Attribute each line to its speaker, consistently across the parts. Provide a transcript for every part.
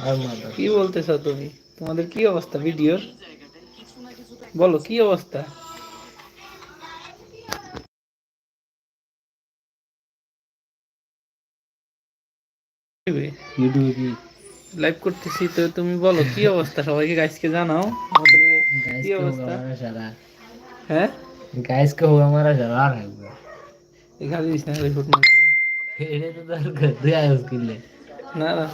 Speaker 1: আর মাথা
Speaker 2: কি বলতেছো তুমি তোমাদের কি অবস্থা ভিডিওর বলো কি অবস্থা
Speaker 1: ইউটিউবে কি
Speaker 2: লাইভ করতেছি তো তুমি বলো কি অবস্থা সবাইকে গাইসকে জানাও আমাদের
Speaker 1: গাইস
Speaker 2: কি
Speaker 1: को
Speaker 2: অবস্থা
Speaker 1: हमारा सारा
Speaker 2: হ্যাঁ
Speaker 1: गाइस को हमारा सारा है
Speaker 2: এখানে দিস না রিপোর্ট মার
Speaker 1: এরে তো তার গদ্দে আয় उसके लिए
Speaker 2: না না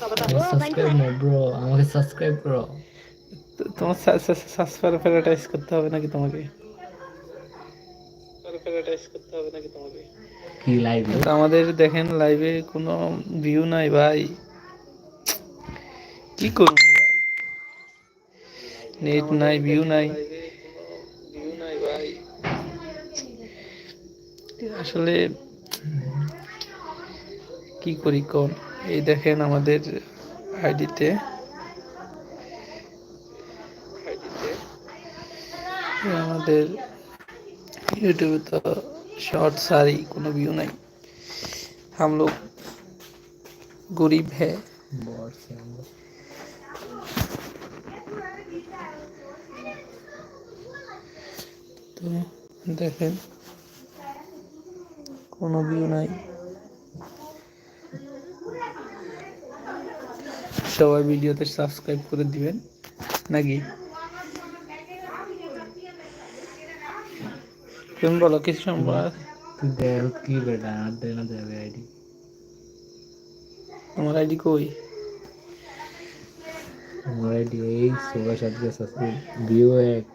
Speaker 1: সাবস্ক্রাইব না ব্রো আমাকে সাবস্ক্রাইব করো।
Speaker 2: তোমার সাসফার প্যারাটাইজ করতে হবে নাকি তোমাকে?
Speaker 1: কি লাইভ
Speaker 2: আমাদের দেখেন লাইভে কোনো ভিউ নাই ভাই। কি করব নেট নাই ভিউ নাই ভিউ নাই। ভাই আসলে কি করি কোন? এই দেখেন আমাদের আইডিতে আমাদের यूट्यूब तो शॉर्ट सारी कोनो व्यू नहीं हम लोग गरीब है
Speaker 1: বট সে আমরা
Speaker 2: তো দেখেন কোনো ভিউ নাই সবাই ভিডিওতে সাবস্ক্রাইব করে দিবেন। নাকি? তুমি বলো কিছু সম্ভব
Speaker 1: তুই দেখ কি বেটা? আর না দেবে আইডি।
Speaker 2: তোমার আইডি কই?
Speaker 1: আমার আইডি এই ষোলো সাতকে সাবস্ক্রাইব ভিউ এক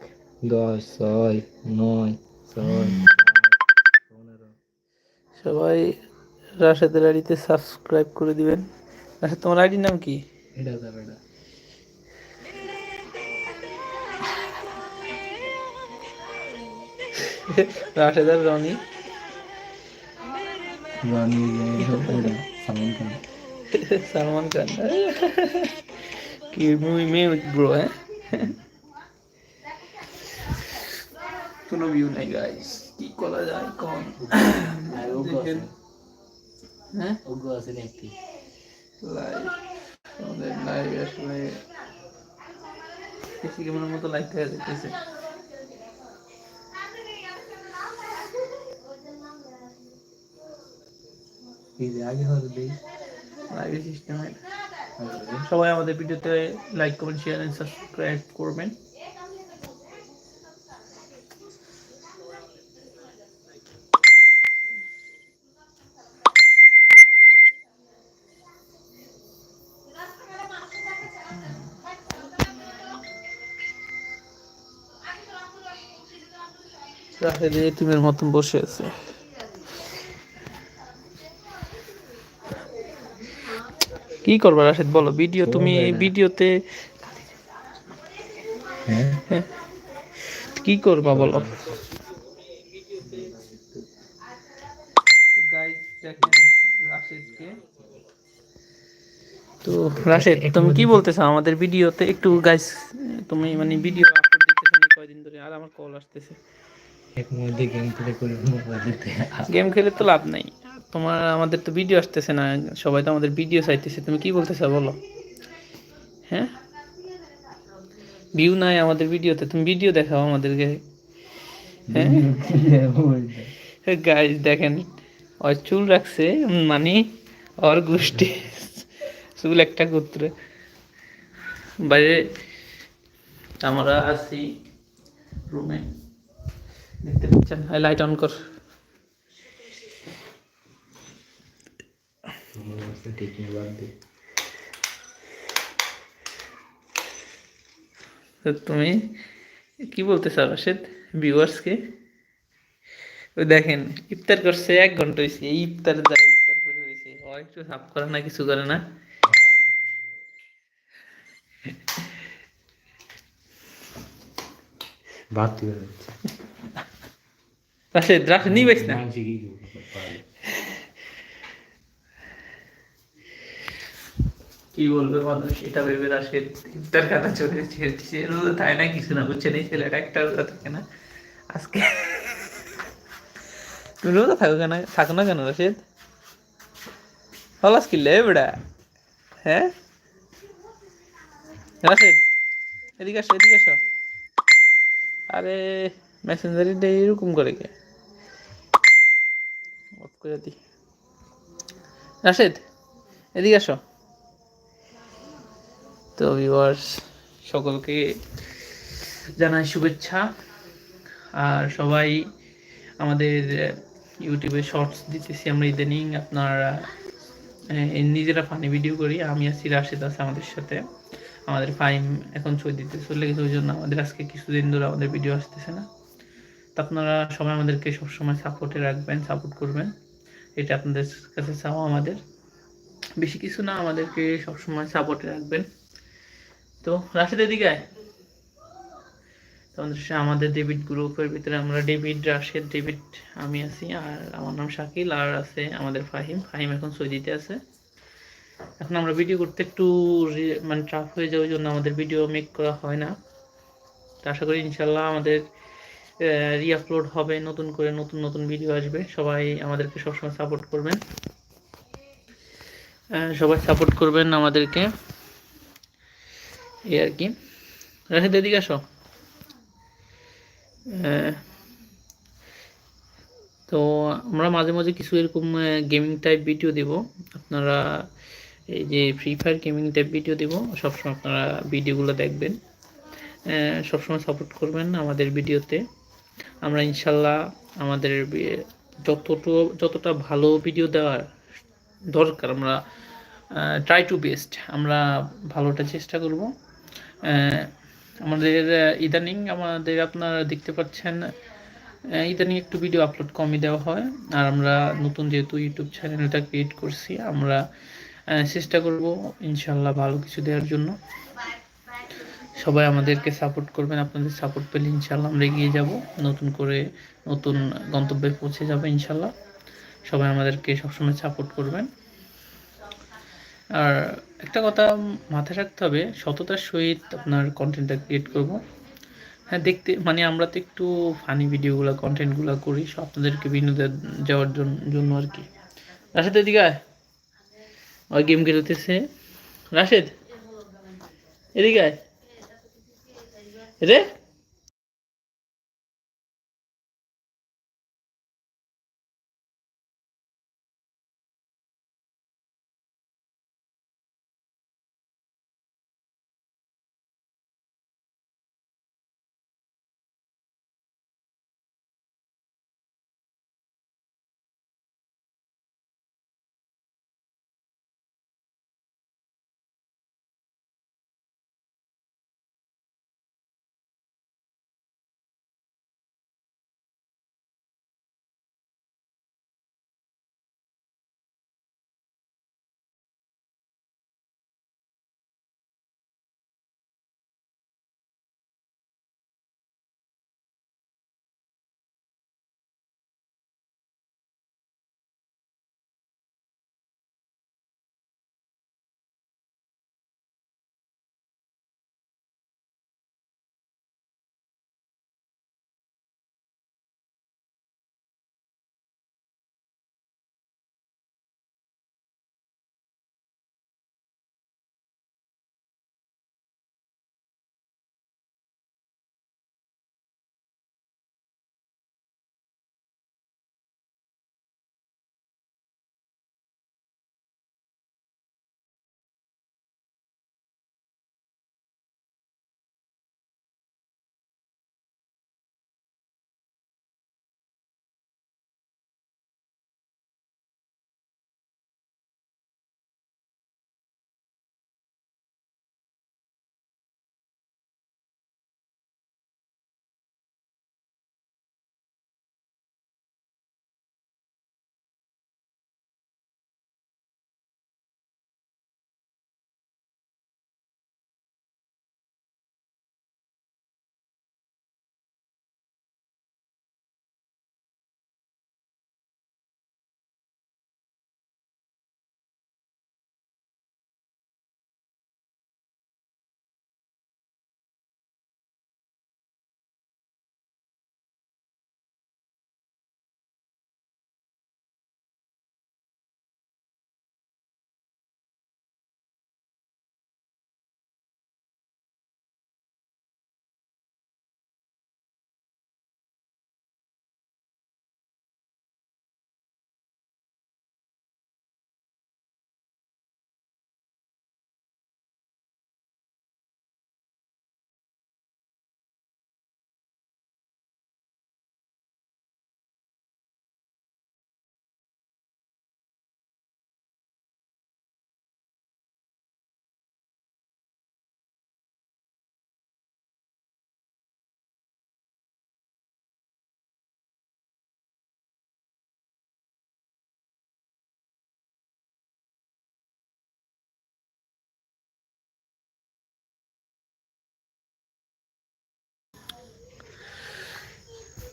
Speaker 1: দশ ছয় নয় ছয় সাত,
Speaker 2: সবাই রাশেদের আইডিতে সাবস্ক্রাইব করে দিবেন। আচ্ছা তোমার আইডির নাম কি?
Speaker 1: এটা দা বেটা
Speaker 2: রাশেদ আর রনি।
Speaker 1: রনি সালমান খান।
Speaker 2: সালমান খান। কি মুভি মে ব্রো হ্যাঁ? কোনো ভিউ নাই গাইস কি করা যায় কোন? হ্যাঁ
Speaker 1: ওগো আছে। নাকি
Speaker 2: লাইভ আমাদের লাইভ আসলে বেশি কেমন মতো লাইভ দেখা যাইতেছে। লাইভ সিস্টেম সবাই আমাদের ভিডিওতে like comment share and subscribe করবেন। রাহেদ এতিমের মতন বসে আছে। কি করবা রাশেদ বলো ভিডিও তুমি ভিডিওতে
Speaker 1: হ্যাঁ?
Speaker 2: কি করবা বলো? তো রাশেদ তুমি কি বলতেছো আমাদের ভিডিওতে? একটু গাইস তুমি মানে ভিডিও আপলোড দিতেছো কয়দিন ধরে? আর আমার কল আসতেছে।
Speaker 1: এক মধ্যে গেম প্লে করে
Speaker 2: গেম খেলে তো লাভ নাই। তোমার আমাদের তো ভিডিও আসতেছে না সবাই তো আমাদের ভিডিও চাইতেছে। তুমি কি বলতেছো বলো? হ্যাঁ? ভিউ নাই আমাদের ভিডিওতে তুমি ভিডিও দেখাও আমাদেরকে। হ্যাঁ? গাইজ দেখেন ওর চুল রাখছে মানে ওর গোষ্ঠী চুল একটা গোত্রে। বাইরে আমরা আছি রুমে দেখতে পাচ্ছেন লাইট অন কর। তুমি কি বলতে চাও, রাশেদ? ভিউয়ার্সকে ওই দেখেন, ইফতার করছে, এক ঘণ্টা হয়েছে এই ইফতার দ্বারা ইফতার করে হয়েছে ও একটু সাফ করে না, কিছু করে না।
Speaker 1: বাদ
Speaker 2: রাশেদ রাশেদ নিবেশ না
Speaker 1: মানসি কি
Speaker 2: বলবে মানুষ এটা ভেবে রাশেদ ইফতার খানা চলে ছেড়েছে থাকে না কিছু না বুঝছেন এই ছেলেটা একটা রোজা থাকে না আজকে তুমি রোজা থাকো কেন থাকো না কেন রাশেদ হলাস কিনলে বেড়া হ্যাঁ রাশেদ এদিকে আসো এদিকে আসো আরে মেসেঞ্জারিটা এরকম করে কে? রাশেদ এদিকে আসো তো ভিউয়ার্স সকলকে জানাই শুভেচ্ছা। আর সবাই আমাদের ইউটিউবে শর্টস দিতেছি আমরা ইদানিং। আপনারা নিজেরা ফানি ভিডিও করি। আমি আছি, রাশেদ আছে আমাদের সাথে। আমাদের ফাইম এখন ছবি দিতে চলে গেছে ওই জন্য আমাদের আজকে কিছুদিন ধরে আমাদের ভিডিও আসতেছে না। আপনারা সবাই আমাদেরকে সবসময় সাপোর্টে রাখবেন সাপোর্ট করবেন। এটা আপনাদের কাছে চাওয়া আমাদের। বেশি কিছু না, আমাদেরকে সবসময় সাপোর্টে রাখবেন। তো রাশেদ, এদিকে আয়। তো আমাদের ডেভিড গ্রুপের ভিতরে আমরা ডেভিড রাশেদ ডেভিড আমি আছি, আর আমার নাম শাকিল, আর আছে আমাদের ফাহিম। ফাহিম এখন সৌদিতে আছে। এখন আমরা ভিডিও করতে একটু মানে ট্রাফ হয়ে ওই জন্য আমাদের ভিডিও মেক করা হয় না। তো আশা করি ইনশাল্লাহ আমাদের রিআপলোড হবে, নতুন করে নতুন নতুন ভিডিও আসবে। সবাই আমাদেরকে সবসময় সাপোর্ট করবেন। সবাই সাপোর্ট করবেন আমাদেরকে। এই আর কি। রাশেদ, এদিকে আসো। তো আমরা মাঝে মাঝে কিছু এরকম গেমিং টাইপ ভিডিও দেব। আপনারা এই যে free fire gaming type video দেব। সবসময় আপনারা ভিডিওগুলো দেখবেন। সবসময় সাপোর্ট করবেন আমাদের ভিডিওতে আমরা ইনশাল্লাহ আমাদের যতটুকু যতটা ভালো ভিডিও দেওয়ার দরকার, আমরা ট্রাই টু বেস্ট আমরা ভালোটা চেষ্টা করব। আমাদের ইদানিং আমাদের আপনারা দেখতে পাচ্ছেন ইদানিং একটু ভিডিও আপলোড কমই দেওয়া হয়। আর আমরা নতুন যেহেতু ইউটিউব চ্যানেলটা ক্রিয়েট করছি, আমরা চেষ্টা করব ইনশাল্লাহ ভালো কিছু দেওয়ার জন্য। সবাই আমাদেরকে সাপোর্ট করবেন, আপনাদের সাপোর্ট পেলে ইনশাল্লাহ আমরা এগিয়ে যাব। নতুন করে নতুন গন্তব্যে পৌঁছে যাবে ইনশাল্লাহ সবাই আমাদেরকে সবসময় সাপোর্ট করবেন। আর একটা কথা মাথায় রাখতে হবে, সততার সহিত আপনার কন্টেন্টটা ক্রিয়েট করব। হ্যাঁ দেখতে মানে আমরা তো একটু ফানি ভিডিওগুলো কন্টেন্টগুলো করি সব আপনাদেরকে বিনোদন যাওয়ার জন্য আর কি। রাশেদ, এদিকে ওই গেম খেলতেছে। রাশেদ, এদিকে Is it?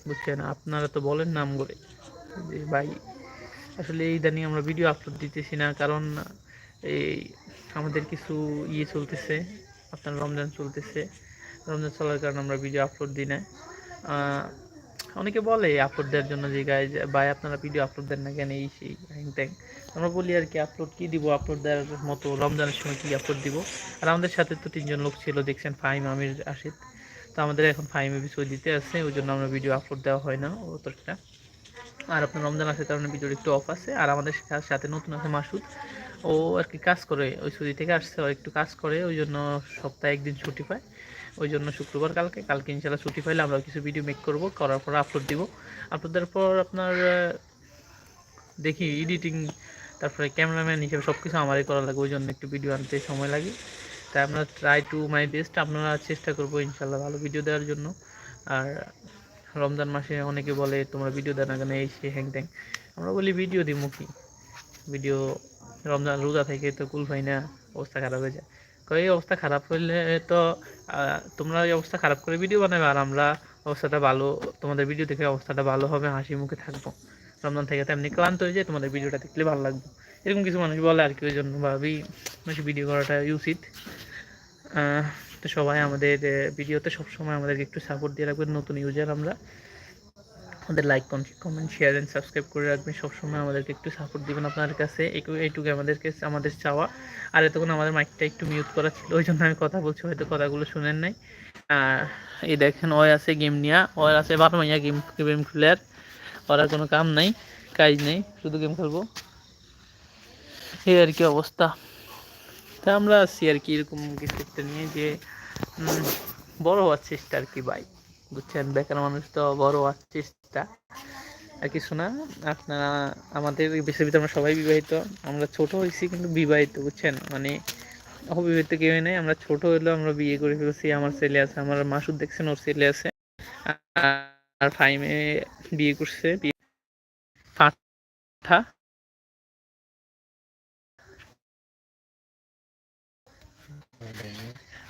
Speaker 2: বুঝছেন, আপনারা তো বলেন নাম করে যে ভাই, আসলে এই ইদানিং আমরা ভিডিও আপলোড দিতেছি না, কারণ এই আমাদের কিছু ইয়ে চলতেছে, আপনার রমজান চলতেছে। রমজান চলার কারণে আমরা ভিডিও আপলোড দিই না। অনেকে বলে আপলোড দেওয়ার জন্য যে গায়ে ভাই, আপনারা ভিডিও আপলোড দেন না কেন? এই, সেই, হ্যাং ত্যাং। আমরা বলি আর কি আপলোড কী দিব? আপলোড দেওয়ার মতো রমজানের সময় কী আপলোড দিব? আর আমাদের সাথে তো তিনজন লোক ছিল, দেখছেন ফাহিম, আমির আশিদ তো আমাদের এখন ফাইভ এপিসোড দিতে আছে, ওই জন্য আমরা ভিডিও আপলোড দেওয়া হয় না অতটা। আর আপনার রমজান আসার কারণে ভিডিওর একটু অফ আছে। আর আমাদের সাথে নতুন আছে মাসুদ। ও আর কি কাজ করে, ওই ছুটি থেকে আসছে একটু কাজ করে, ওই জন্য সপ্তাহে একদিন ছুটি পায়। ওই জন্য শুক্রবার কালকে কালকে ইনশাল্লাহ ছুটি পাইলে আমরা কিছু ভিডিও মেক করব, করার পর আপলোড দিব। আপলোড দেওয়ার পর আপনার দেখি এডিটিং তারপরে ক্যামেরাম্যান হিসেবে সব কিছু আমারই করা লাগে, ওই জন্য একটু ভিডিও আনতে সময় লাগে। তাই আমরা ট্রাই টু মাই বেস্ট আপনারা চেষ্টা করব ইনশাল্লাহ ভালো ভিডিও দেওয়ার জন্য। আর রমজান মাসে অনেকে বলে, তোমরা ভিডিও দেয় না কেন? এই সে হ্যাং ট্যাং আমরা বলি ভিডিও দিব কি? ভিডিও রমজান রোজা থেকে তো কুল পাই না, অবস্থা খারাপ হয়ে যায়। কই এই অবস্থা খারাপ হলে তো তোমরা এই অবস্থা খারাপ করে ভিডিও বানাবে আর আমরা অবস্থাটা ভালো, তোমাদের ভিডিও দেখে অবস্থাটা ভালো হবে, হাসি মুখে থাকব। রমজান থেকে তো এমনি ক্লান্ত হয়ে যায়, তোমাদের ভিডিওটা দেখলে ভালো লাগবে। এরকম কিছু মানুষ বলে আর কি, ওই জন্য ভাবি বেশি ভিডিও করাটা উচিত। তো সবাই আমাদের ভিডিওতে সবসময় আমাদেরকে একটু সাপোর্ট দিয়ে রাখবেন, নতুন ইউজার আমরা। আমাদের like comment share and subscribe করে রাখবেন, সবসময় আমাদেরকে একটু সাপোর্ট দিবেন আপনার কাছে। এইটুকু আমাদেরকে আমাদের চাওয়া। আর এতক্ষণ আমাদের মাইকটা একটু মিউট করা ছিল, ওই জন্য আমি কথা বলছি, হয়তো কথাগুলো শুনেন নাই। আর এই দেখেন ওয় আছে গেম নিয়া, ওর আছে বারো মাইয়া গেম গেম প্লেয়ার ওর আর কোনো কাম নাই, কাজ নেই, শুধু গেম খেলব। এই আর কি অবস্থা। তা আমরা আছি আর কি এরকম কিছু একটা নিয়ে যে বড় হওয়ার চেষ্টা আর কি ভাই। বুঝছেন? বেকার মানুষ তো বড় হওয়ার চেষ্টা। আর কিছু না, আপনারা, আমাদের ভিতরে আমরা সবাই বিবাহিত। আমরা ছোট হয়েছি কিন্তু বিবাহিত, বুঝছেন? মানে অবিবাহিত কেউ নেই। আমরা ছোট হলেও আমরা বিয়ে করে ফেলছি। আমার ছেলে আছে, আমার মাসুদ দেখছেন, ওর ছেলে আছে। আর- আর ফাইমে বিয়ে করছে, বিয়ে পাঠা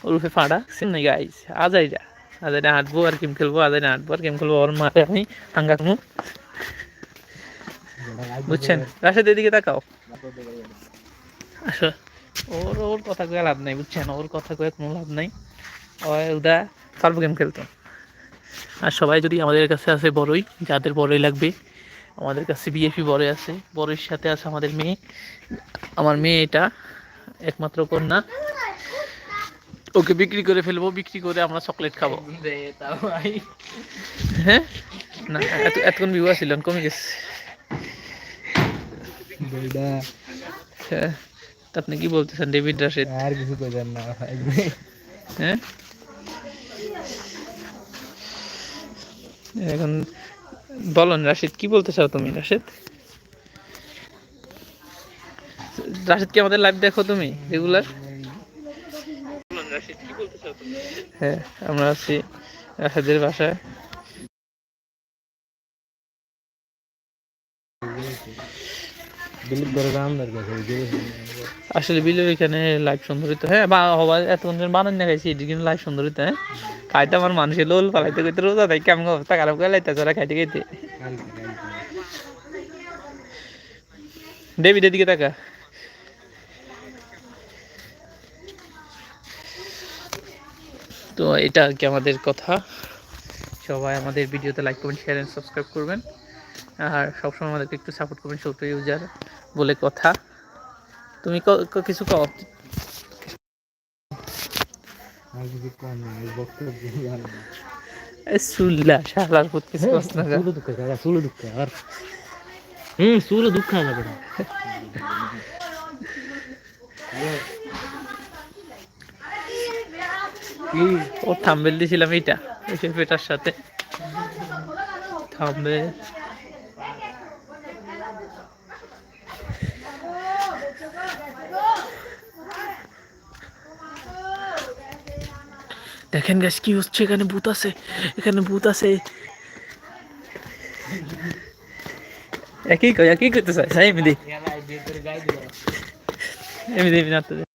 Speaker 2: ওরফে ফাড়া? নাই গাইস আজাইরা আজাইরা হাঁটবো আর গেম খেলব আজাইরা হাঁটবো আর গেম খেলব, ওর মারে আমি হাঙ্গা খামু। বুঝছেন? রাশেদ, এদিকে তাকাও। আসো। ওর ওর কথা কয়ে লাভ নাই, বুঝছেন? ওর কথা কয়ে কোনো লাভ নাই। ওই উদা, পারব গেম খেলতো। আর সবাই যদি আমাদের কাছে আছে বড়ই, যাদের বড়ই লাগবে, আমাদের কাছে বিএপি বড়ই আছে, বড়ইর সাথে আছে আমাদের মেয়ে। আমার মেয়ে এটা একমাত্র কন্যা। ওকে বিক্রি করে ফেলব বিক্রি করে আমরা চকলেট খাব। হ্যাঁ? না এত এতক্ষণ বিবাহ ছিল কমে গেছে। হ্যাঁ আপনি কি বলতেছেন ডেভিড রাশেদ
Speaker 1: আর কিছু কইবেন না
Speaker 2: হ্যাঁ? এখন বলো না, রাশিদ কি বলতে চাও তুমি রাশেদ রাশেদ কি আমাদের লাইভ দেখো তুমি রেগুলার হ্যাঁ আমরা আছি রাশেদের বাসায়। আসলে বিলের এখানে লাইভ সুন্দরিত হ্যাঁ বা হবার এতক্ষণ বানান না খাইছি এটি কিন্তু লাইভ সুন্দরিত হ্যাঁ। খাইতে আমার মানুষের লোল পালাইতে কইতে রোজা তাই কেমন অবস্থা? খারাপ করে লাইতে ওরা খাইতে খাইতে। ডেভিড এদিকে তাকা তো এটা আর কি আমাদের কথা। সবাই আমাদের ভিডিওতে লাইক করবেন শেয়ার এন্ড সাবস্ক্রাইব করবেন। আর সবসময় আমাদেরকে একটু সাপোর্ট করবেন ছোট ইউজার বলে কথা। তুমি কিছু কও? সুল্লা শালার পুত কিছু না
Speaker 1: সুলো দুঃখ সুলো আর হুম সুলো দুঃখ যাবে না কি
Speaker 2: ও থাম্বেল দিয়েছিলাম এইটা ওই পেটার সাথে। থাম্বে দেখেন গাছ কি হচ্ছে? এখানে ভূত আছে, এখানে ভূত আছে। একই কই একই করতে চাই এমনি। এমনি এমনি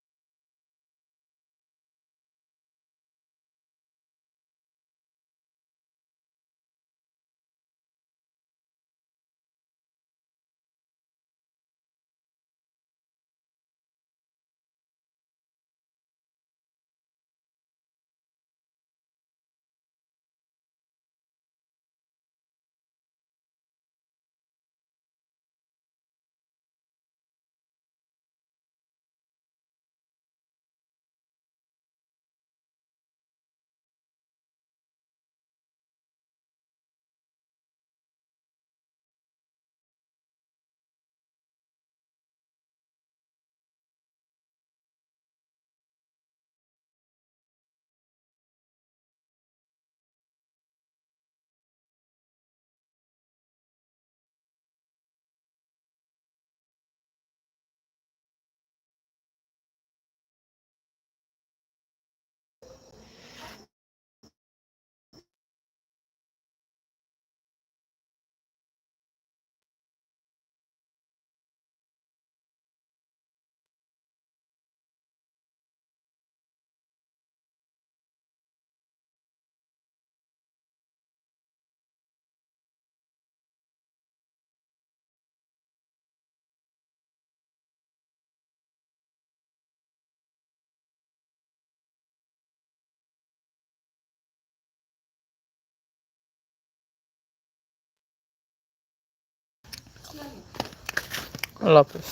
Speaker 2: আল্লাহ হাফেজ